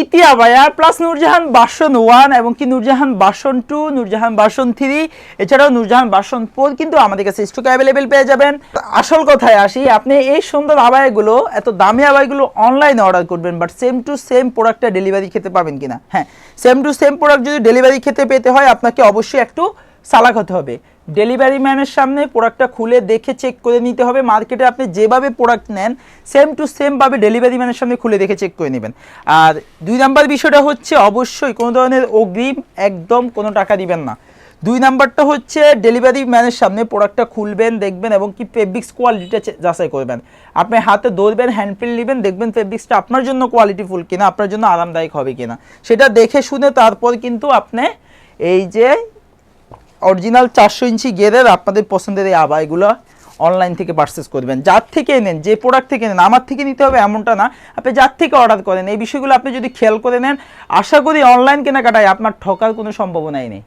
ইতিয়া বায়া প্লাস নূরজাহান বাসন ওয়ান এবং কি নূরজাহান বাসন টু নূরজাহান বাসন থ্রি এছাড়াও নূরজাহান বাসন ফোর কিন্তু আমাদের কাছে স্টক অ্যাভেলেবেল পেয়ে যাবেন। আসল কথায় আসি, আপনি এই সুন্দর আবায়গুলো এত দামি আবায়গুলো অনলাইনে অর্ডার করবেন বাট সেম টু সেম প্রোডাক্টটা ডেলিভারি খেতে পাবেন কিনা? হ্যাঁ সেম টু সেম প্রোডাক্ট যদি ডেলিভারি খেতে পেতে হয়, আপনাকে অবশ্যই একটু সালাক হতে হবে। ডেলিভারি ম্যানের সামনে প্রোডাক্টটা খুলে দেখে চেক করে নিতে হবে। মার্কেটে আপনি যেভাবে প্রোডাক্ট নেন সেম টু সেমভাবে ডেলিভারি ম্যানের সামনে খুলে দেখে চেক করে নেবেন। আর দুই নাম্বার বিষয়টা হচ্ছে, অবশ্যই কোনো ধরনের অগ্রিম একদম কোনো টাকা দিবেন না। দুই নাম্বারটা হচ্ছে ডেলিভারি ম্যানের সামনে প্রোডাক্টটা খুলবেন, দেখবেন এবং কি ফেব্রিক্স কোয়ালিটিটা যাচাই করবেন। আপনি হাতে ধরবেন হ্যান্ডফিল নেবেন, দেখবেন ফেব্রিক্সটা আপনার জন্য কোয়ালিটি কোয়ালিটিফুল কিনা, আপনার জন্য আরামদায়ক হবে কিনা। সেটা দেখে শুনে তারপর কিন্তু আপনি এই যে অরিজিনাল চারশো ইঞ্চি গেরের আপনাদের পছন্দের এই আবাইগুলো অনলাইন থেকে পারচেস করবেন। যার থেকে নেন, যে প্রোডাক্ট থেকে নেন, আমার থেকে নিতে হবে এমনটা না, আপনি যার থেকে অর্ডার করেন, এই বিষয়গুলো আপনি যদি খেয়াল করে নেন, আশা করি অনলাইন কেনাকাটায় আপনার ঠকার কোনো সম্ভাবনাই নেই।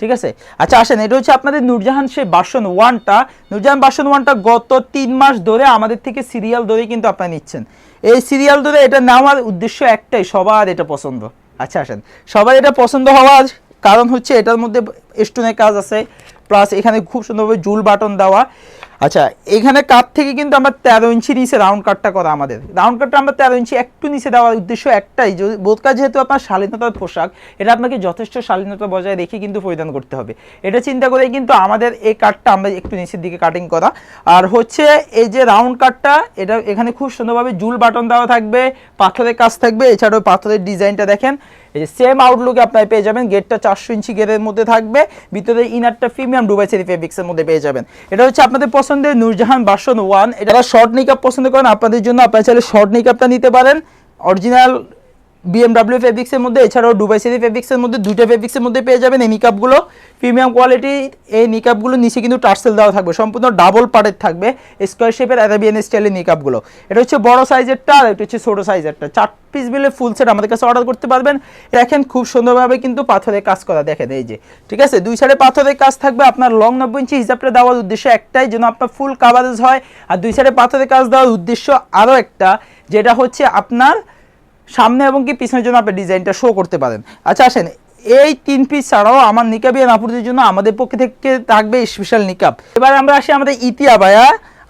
ঠিক আছে? আচ্ছা আসেন, এটা হচ্ছে আপনাদের নূরজাহান সে বাসন ওয়ানটা। নূরজাহান বাসন ওয়ানটা গত তিন মাস ধরে আমাদের থেকে সিরিয়াল ধরে কিন্তু আপনারা নিচ্ছেন। এই সিরিয়াল ধরে এটা নেওয়ার উদ্দেশ্য একটাই, সবার এটা পছন্দ। আচ্ছা আসেন, সবার এটা পছন্দ হওয়ার কারণ হচ্ছে এটার মধ্যে স্টোনের কাজ আছে প্লাস এখানে খুব সুন্দরভাবে জুল বাটন দেওয়া। আচ্ছা এখানে কাঠ থেকে কিন্তু আমরা তেরো ইঞ্চি নিচে রাউন্ড কাটটা করা আমাদের। রাউন্ড কাটটা আমরা তেরো ইঞ্চি একটু নিচে দেওয়ার উদ্দেশ্য একটাই যদি বোধকা যেহেতু আপনার শালীনতার পোশাক, এটা আপনাকে যথেষ্ট শালীনতা বজায় রেখে কিন্তু পরিধান করতে হবে। এটা চিন্তা করে কিন্তু আমাদের এই কাঠটা আমরা একটু নিচের দিকে কাটিং করা। আর হচ্ছে এই যে রাউন্ড কাটটা এটা এখানে খুব সুন্দরভাবে জুল বাটন দেওয়া থাকবে, পাথরের কাজ থাকবে। এছাড়াও পাথরের ডিজাইনটা দেখেন, এই যে সেম আউটলুকে আপনারা পেয়ে যাবেন। গেটটা চারশো ইঞ্চি গেটের মধ্যে থাকবে, ভিতরে ইনারটা প্রিমিয়াম ডুবাই সেরি ফেব্রিক্সের মধ্যে পেয়ে যাবেন। এটা হচ্ছে আপনাদের পছন্দের নূরজাহান বাসন ওয়ান এটা শর্ট নিকাপ পছন্দ করেন, আপনাদের জন্য আপনারা চাইলে শর্ট নিকাপটা নিতে পারেন। অরিজিনাল বিএমডাব্লিউ ফেব্রিক্সের মধ্যে, এছাড়াও ডুবাই সেরি ফেব্রিক্সের মধ্যে, দুইটা ফেব্রিক্সের মধ্যে পেয়ে যাবেন এই নিকাপগুলো প্রিমিয়াম কোয়ালিটি এই নিকাপগুলো নিচে কিন্তু টার্সেল দেওয়া থাকবে। সম্পূর্ণ ডাবল পার্টের থাকবে স্কোয়ার শেপের অ্যারাবিয়ান স্টাইলের নিকাপগুলো এটা হচ্ছে বড় সাইজেরটা আর এটা হচ্ছে ছোটো সাইজেরটা চার পিস বিলে ফুল সেট আমাদের কাছে অর্ডার করতে পারবেন। দেখেন খুব সুন্দরভাবে কিন্তু পাথরের কাজ করা, দেখেন এই যে। ঠিক আছে? দুই সাইডে পাথরের কাজ থাকবে। আপনার লং নব্বই ইঞ্চি হিসাবটা দেওয়ার উদ্দেশ্য একটাই, যেন আপনার ফুল কাভারেজ হয়। আর দুই সাইডে পাথরের কাজ দেওয়ার উদ্দেশ্য আরও একটা, যেটা হচ্ছে আপনার সামনে এবং কি পিছনের জন্য আপনি ডিজাইনটা শো করতে পারেন। আচ্ছা আসেন, এই তিন পিস ছাড়াও আমার নিকাবিয়া নাপুরদের জন্য আমাদের পক্ষে থেকে থাকবে স্পেশাল নিকাব এবার আমরা আসি আমাদের ইতিয়া বায়া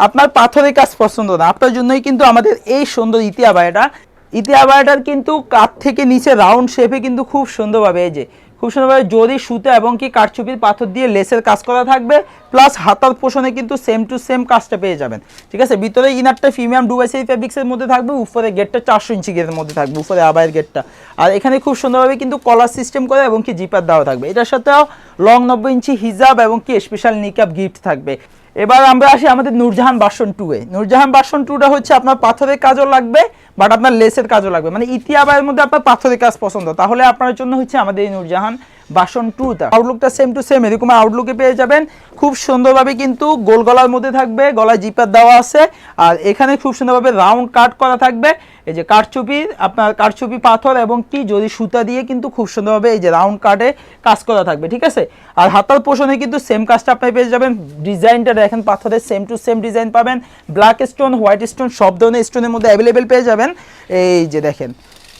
আপনার পাথরের কাজ পছন্দ না, আপনার জন্যই কিন্তু আমাদের এই সুন্দর ইতিয়া বায়াটা ইতিয়া বায়াটার কিন্তু কাঠ থেকে নিচে রাউন্ড শেপে কিন্তু খুব সুন্দরভাবে এই যে খুব সুন্দরভাবে জরি, সুতা এবং কি কাঠছুপির পাথর দিয়ে লেসের কাজ করা থাকবে। প্লাস হাতার পোষণে কিন্তু সেম টু সেম কাজটা পেয়ে যাবেন। ঠিক আছে? ভিতরে ইনারটা প্রিমিয়াম ডুবাইসেরি ফেব্রিক্সের মধ্যে থাকবে, উপরে গেটটা চারশো ইঞ্চি গেটের মধ্যে থাকবে, উপরে আবায়ের গেটটা আর এখানে খুব সুন্দরভাবে কিন্তু কলার সিস্টেম করে এবং কি জিপার দেওয়া থাকবে। এটার সাথেও লং নব্বই ইঞ্চি হিজাব এবং কি স্পেশাল নিকাপ গিফট থাকবে। এবার আমরা আসি আমাদের নূরজাহান বাসন টু এ। নূরজাহান বাসন টুটা হচ্ছে আপনার পাথরের কাজও লাগবে বাট আপনার লেসের কাজও লাগবে। মানে ইতিহাবের মধ্যে আপনার পাথরের কাজ পছন্দ। তাহলে আপনার জন্য হচ্ছে আমাদের এই নূরজাহান বাসন টুটা আউটলুকটা সেম টু সেম এরকম আউটলুকে পেয়ে যাবেন। খুব সুন্দরভাবে কিন্তু গোল গলার মধ্যে থাকবে, গলায় জিপার দেওয়া আছে। আর এখানে খুব সুন্দরভাবে রাউন্ড কাট করা থাকবে। এই যে কাঠচুপি আপনার কাঠচুপি পাথর এবং কি যদি সুতা দিয়ে কিন্তু খুব সুন্দরভাবে এই যে রাউন্ড কাটে কাজ করা থাকবে, ঠিক আছে? আর হাতার পোষণে কিন্তু সেম কাজটা আপনি পেয়ে যাবেন। ডিজাইনটা দেখেন, পাথরের সেম টু সেম ডিজাইন পাবেন। ব্ল্যাক স্টোন হোয়াইট স্টোন সব ধরনের স্টোনের মধ্যে অ্যাভেলেবেল পেয়ে যাবেন। এই যে দেখেন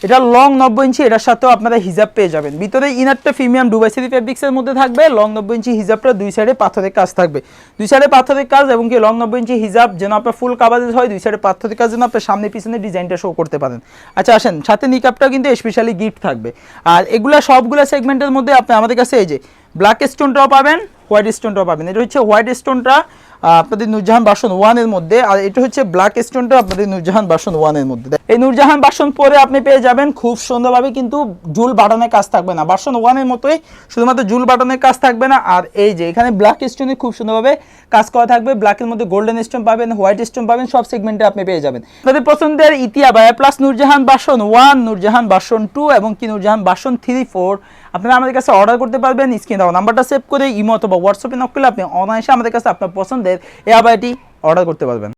এটা লং নব্বই ইঞ্চি, এটার সাথেও আপনারা হিজাব পেয়ে যাবেন। ভিতরে ইনারটা প্রিমিয়াম ডুবাইসেরি ফেব্রিক্সের মধ্যে থাকবে লং নব্বই ইঞ্চি হিজাবটা দুই সাইডে পাথরের কাজ থাকবে। দুই সাইডে পাথরের কাজ এবং কি লং নব্বই ইঞ্চি হিজাব যেন আপনার ফুল কাভারেজ হয়, দুই সাইডে পাথরের কাজ যেন আপনার সামনে পিছনে ডিজাইনটা শো করতে পারেন। আচ্ছা আসেন, সাথে নিকাপটা কিন্তু স্পেশালি গিফট থাকবে। আর এগুলা সবগুলা সেগমেন্টের মধ্যে আপনি আমাদের কাছে এই যে ব্ল্যাক স্টোনটাও পাবেন হোয়াইট স্টোনটাও পাবেন। এটা হচ্ছে হোয়াইট স্টোনটা আপনাদের নূরজাহান বাসন ওয়ানের মধ্যে, আর এটা হচ্ছে ব্ল্যাক স্টোনটা আপনাদের নূরজাহান বাসন ওয়ানের মধ্যে। এই নূরজাহান বাসন পরে আপনি পেয়ে যাবেন খুব সুন্দরভাবে কিন্তু জুল বাটনের কাজ থাকবে না। বাসন ওয়ানের মতোই, শুধুমাত্র জুল বাটনের কাজ থাকবে না। আর এই যে, এখানে ব্ল্যাক স্টোনে খুব সুন্দরভাবে কাজ করা থাকবে। ব্ল্যাকের মধ্যে গোল্ডেন স্টোন পাবেন হোয়াইট স্টোন পাবেন, সব সেগমেন্টে আপনি পেয়ে যাবেন। আপনাদের পছন্দের ইতিয়া বায়া প্লাস নূরজাহান বাসন ওয়ান নূরজাহান বাসন টু এবং কি নূরজাহান বাসন থ্রি ফোর আপনারা আমাদের কাছে অর্ডার করতে পারবেন। স্ক্রিন দেওয়া নাম্বারটা সেভ করে, ইমো অথবা হোয়াটসঅ্যাপে নক করলে আপনি অনায়াসে আমাদের কাছে আপনার পছন্দের এই আবাইটি অর্ডার করতে পারবেন।